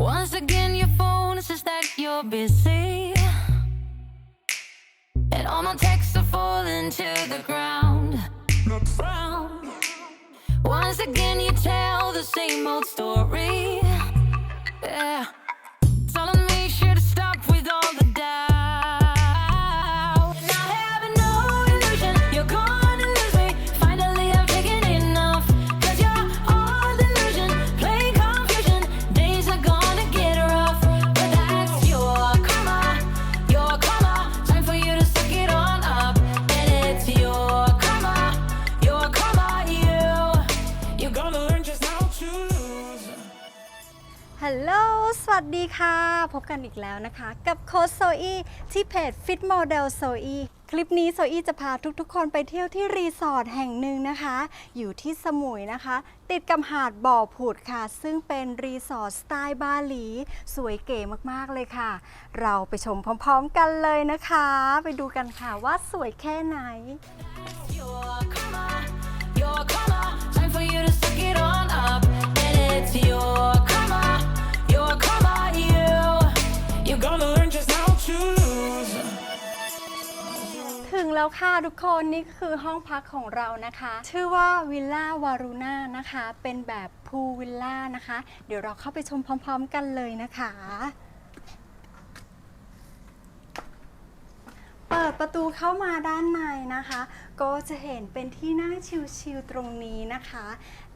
Once again, your phone says that you're busy. And all my texts are falling to the ground. Once again, you tell the same old story. ฮัลโหล สวัสดีค่ะ พบกันอีกแล้วนะคะ กับโค้ชโซอีที่เพจ Fit Model โซอีคลิปนี้โซอีจะพาทุกๆ คนไปเที่ยวที่รีสอร์ทแห่งหนึ่งนะคะ อยู่ที่สมุยนะคะ ติดกับหาดบ่อผุดค่ะ ซึ่งเป็นรีสอร์ทสไตล์บาหลี สวยเก๋มากๆเลยค่ะ เราไปชมพร้อมๆกันเลยนะคะ ไปดูกันค่ะว่าสวยแค่ไหน Your karma. Time for you to suck it on up. And it's your แล้วค่ะทุกคนนี่ก็คือห้องพักของเรานะคะ ชื่อว่าวิลล่าวารูน่านะคะ เป็นแบบพูวิลล่านะคะ เดี๋ยวเราเข้าไปชมพร้อม ๆ กันเลยนะคะ เปิดประตูเข้ามาด้านในนะคะ ก็จะเห็นเป็นที่นั่งชิลๆตรงนี้นะคะ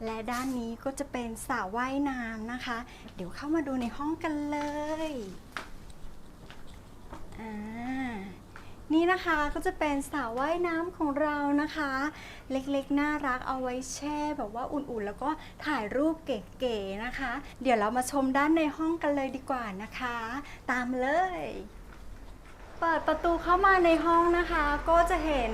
และด้านนี้ก็จะเป็นสระว่ายน้ำนะคะ เดี๋ยวเข้ามาดูในห้องกันเลยอ่า นี่นะคะก็จะเป็นสระว่ายน้ำของเรานะคะ เล็กๆ น่ารักเอาไว้แช่แบบว่าอุ่นๆ แล้วก็ถ่ายรูปเก๋ๆนะคะ เดี๋ยวเรามาชมด้านในห้องกันเลยดีกว่านะคะ ตามเลย เปิดประตูเข้ามาในห้องนะคะ ก็จะเห็น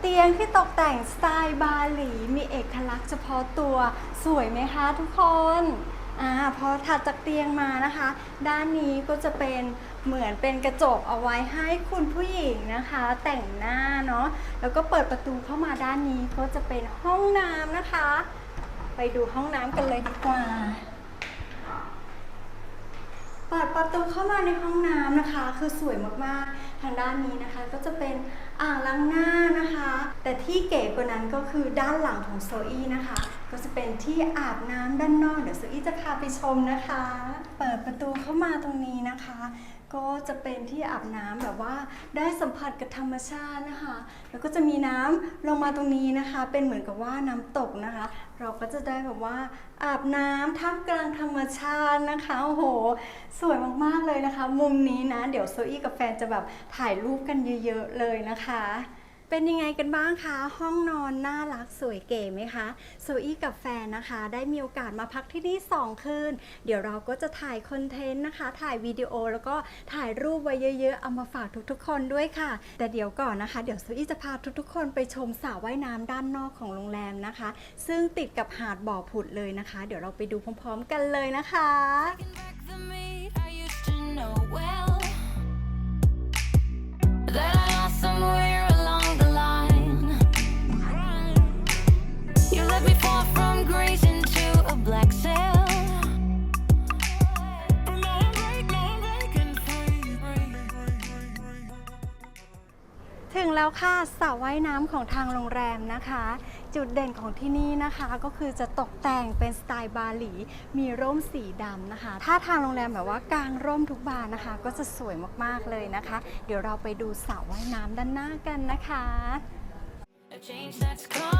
เตียงที่ตกแต่งสไตล์บาหลี มีเอกลักษณ์เฉพาะตัวสวยไหมคะทุกคน อ่าพอถัดจากเตียงมานะคะ ด้านนี้ก็จะเป็น เหมือนเป็นกระจกเอาไว้ให้คุณผู้หญิงนะคะ แต่งหน้าเนาะแล้วก็เปิดประตูเข้ามาด้านนี้ก็จะเป็นห้องน้ำนะคะ ไปดูห้องน้ำกันเลยดีกว่าเปิดประตูเข้ามาในห้องน้ำนะคะ คือสวยมากๆ ทางด้านนี้นะคะ ก็จะเป็น อ่างล้างหน้านะคะ แต่ที่เก๋กว่านั้นก็คือด้านหลังของโซอี้นะคะ ก็จะเป็นที่อาบน้ำด้านนอก เดี๋ยวโซอี้จะพาไปชมนะคะ เปิดประตูเข้ามาตรงนี้นะคะ ก็จะเป็นที่อาบน้ำแบบว่าได้สัมผัสกับธรรมชาตินะคะ แล้วก็จะมีน้ำลงมาตรงนี้นะคะ เป็นเหมือนกับว่าน้ำตกนะคะ เราก็จะได้แบบว่าอาบน้ำท่ามกลางธรรมชาตินะคะโอ้โห สวยมากๆเลยนะคะ มุมนี้นะ เดี๋ยวโซอี้กับแฟนจะแบบถ่ายรูปกันเยอะ ๆ เลยนะคะเป็นยังไงกันบ้างคะ ห้องนอนน่ารักสวยเก๋ไหมคะโซอี้กับแฟนนะคะ ได้มีโอกาสมาพักที่นี่ 2 คืน เดี๋ยวเราก็จะถ่ายคอนเทนต์นะคะ ถ่ายวิดีโอแล้วก็ถ่ายรูปไว้เยอะๆ เอามาฝากทุกๆ คนด้วยค่ะ แต่เดี๋ยวก่อนนะคะ เดี๋ยวโซอี้จะพาทุกๆ คนไปชมสระว่ายน้ำด้านนอกของโรงแรมนะคะ ซึ่งติดกับหาดบ่อผุดเลยนะคะ เดี๋ยวเราไปดูพร้อม ๆ กันเลยนะคะ Taking back the me I used to know well. That I lost somewhere ค่ะสระว่ายน้ำของทางโรงแรมนะคะ จุดเด่นของที่นี่นะคะก็คือจะตกแต่งเป็นสไตล์บาหลี มีร่มสีดำนะคะ ถ้าทางโรงแรมแบบว่ากางร่มทุกบานนะคะ ก็จะสวยมากๆเลยนะคะ เดี๋ยวเราไปดูสระว่ายน้ำด้านหน้ากันนะคะ A change that's coming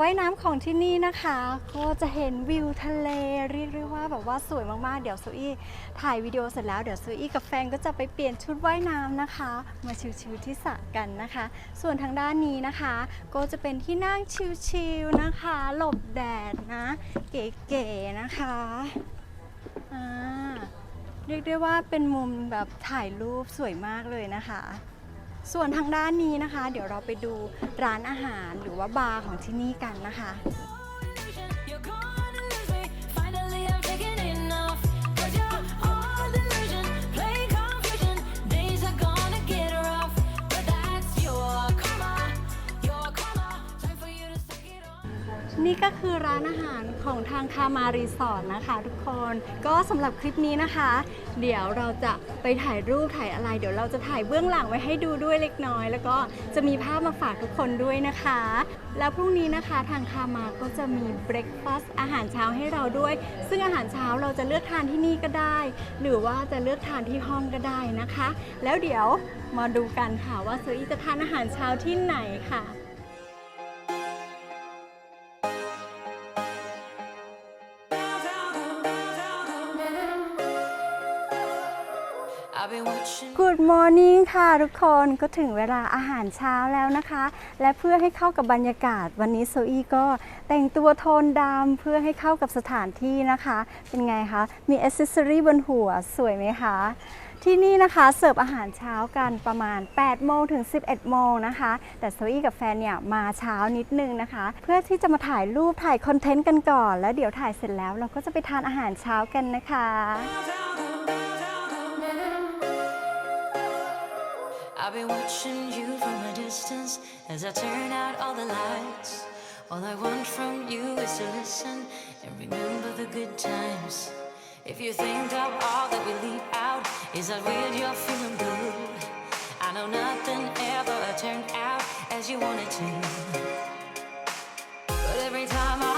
ว่ายน้ำของที่นี่นะคะ ก็จะเห็นวิวทะเลเรียกได้ว่าแบบว่าสวยมากๆ เดี๋ยวซูอี้ถ่ายวิดีโอเสร็จแล้วเดี๋ยวซูอี้กับแฟนก็จะไปเปลี่ยนชุดว่ายน้ำนะคะ มาชิลๆที่สระกันนะคะ ส่วนทางด้านนี้นะคะ ก็จะเป็นที่นั่งชิลๆนะคะ หลบแดดนะ เก๋ๆนะคะอ่าเรียกได้ว่าเป็นมุมแบบถ่ายรูปสวยมากเลยนะคะ ส่วนทางด้านนี้นะคะ เดี๋ยวเราไปดูร้านอาหารหรือว่าบาร์ของที่นี่กันนะคะ You're gonna lose me. Finally, I'm taking enough. Cause you're all delusion, playing confusion. Days are gonna get rough. But that's your karma, your karma. นี่ก็คือร้านอาหาร ของทางคามารีสอร์ทนะคะทุกคนก็สำหรับคลิปนี้นะคะ เดี๋ยวเราจะไปถ่ายรูปถ่ายอะไร เดี๋ยวเราจะถ่ายเบื้องหลังไว้ให้ดูด้วยเล็กน้อย แล้วก็จะมีภาพมาฝากทุกคนด้วยนะคะ แล้วพรุ่งนี้นะคะทางคามาก็จะมีเบรคฟาสต์อาหารเช้าให้เราด้วย ซึ่งอาหารเช้าเราจะเลือกทานที่นี่ก็ได้ หรือว่าจะเลือกทานที่ห้องก็ได้นะคะ แล้วเดี๋ยวมาดูกันค่ะว่าเซอร์อีจะทานอาหารเช้าที่ไหนค่ะ Good morning ค่ะทุกคนก็ถึงเวลาอาหารเช้าแล้วนะคะ และเพื่อให้เข้ากับบรรยากาศ วันนี้โซอี้ก็แต่งตัวโทนดำเพื่อให้เข้ากับสถานที่นะคะ เป็นไงคะ มีอ c เซสซอรี่บนหัวสวยไหมคะที่นี่นะคะเสิร์ฟอาหารเช้ากันประมาณ 8 โมงถึง 11 โมงนะคะ แต่โซอี้กับแฟนเนี่ยมาเช้านิดนึงนะคะ เพื่อที่จะมาถ่ายรูปถ่ายคอนเทนต์กันก่อน แล้วเดี๋ยวถ่ายเสร็จแล้วเราก็จะไปทานอาหารเช้ากันนะคะ been watching you from a distance as I turn out all the lights. All I want from you is to listen and remember the good times. If you think of all that we leave out, is that weird you're feeling blue? I know nothing ever turned out as you wanted to. But every time I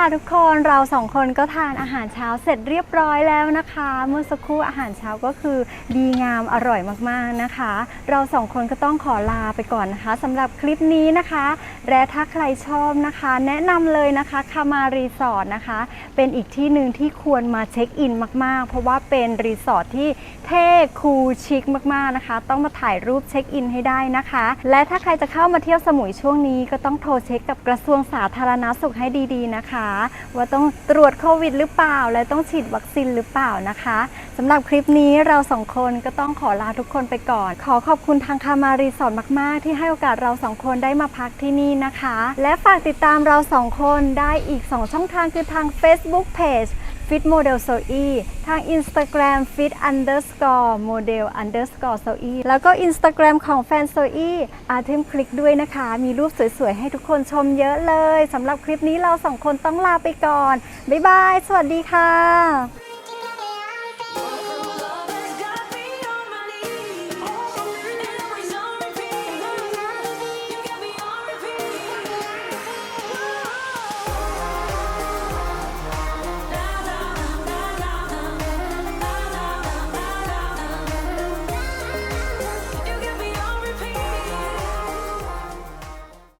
ค่ะทุกคนเราสองคนก็ทานอาหารเช้าเสร็จเรียบร้อยแล้วนะคะ เมื่อสักครู่อาหารเช้าก็คือดีงามอร่อยมากๆนะคะ เราสองคนก็ต้องขอลาไปก่อนนะคะสำหรับคลิปนี้นะคะ และถ้าใครชอบนะคะ แนะนำเลยนะคะคามารีสอร์ทนะคะ เป็นอีกที่หนึ่งที่ควรมาเช็คอินมากๆ เพราะว่าเป็นรีสอร์ทที่เท่คูลชิคมากๆนะคะ ต้องมาถ่ายรูปเช็คอินให้ได้นะคะ และถ้าใครจะเข้ามาเที่ยวสมุยช่วงนี้ก็ต้องโทรเช็คกับกระทรวงสาธารณสุขให้ดีๆนะคะว่าต้องตรวจโควิดหรือเปล่า และต้องฉีดวัคซีนหรือเปล่านะคะสำหรับคลิปนี้เราสองคนก็ต้องขอลาทุกคนไปก่อน ขอขอบคุณทางคามารีสอร์ทมาก ๆ ที่ให้โอกาสเราสองคนได้มาพักที่นี่นะคะ และฝากติดตามเราสองคนได้อีก 2 ช่องทางคือทาง Facebook Page Fit Model s o e ทาง Instagram Fit Underscore Model Underscore s o e แล้วก็ Instagram ของแฟน s o e อาทิมคลิกด้วยนะคะ มีรูปสวยๆ ให้ทุกคนชมเยอะเลยสำหรับคลิปนี้เราสองคนต้องลาไปก่อน บ๊ายบาย สวัสดีค่ะ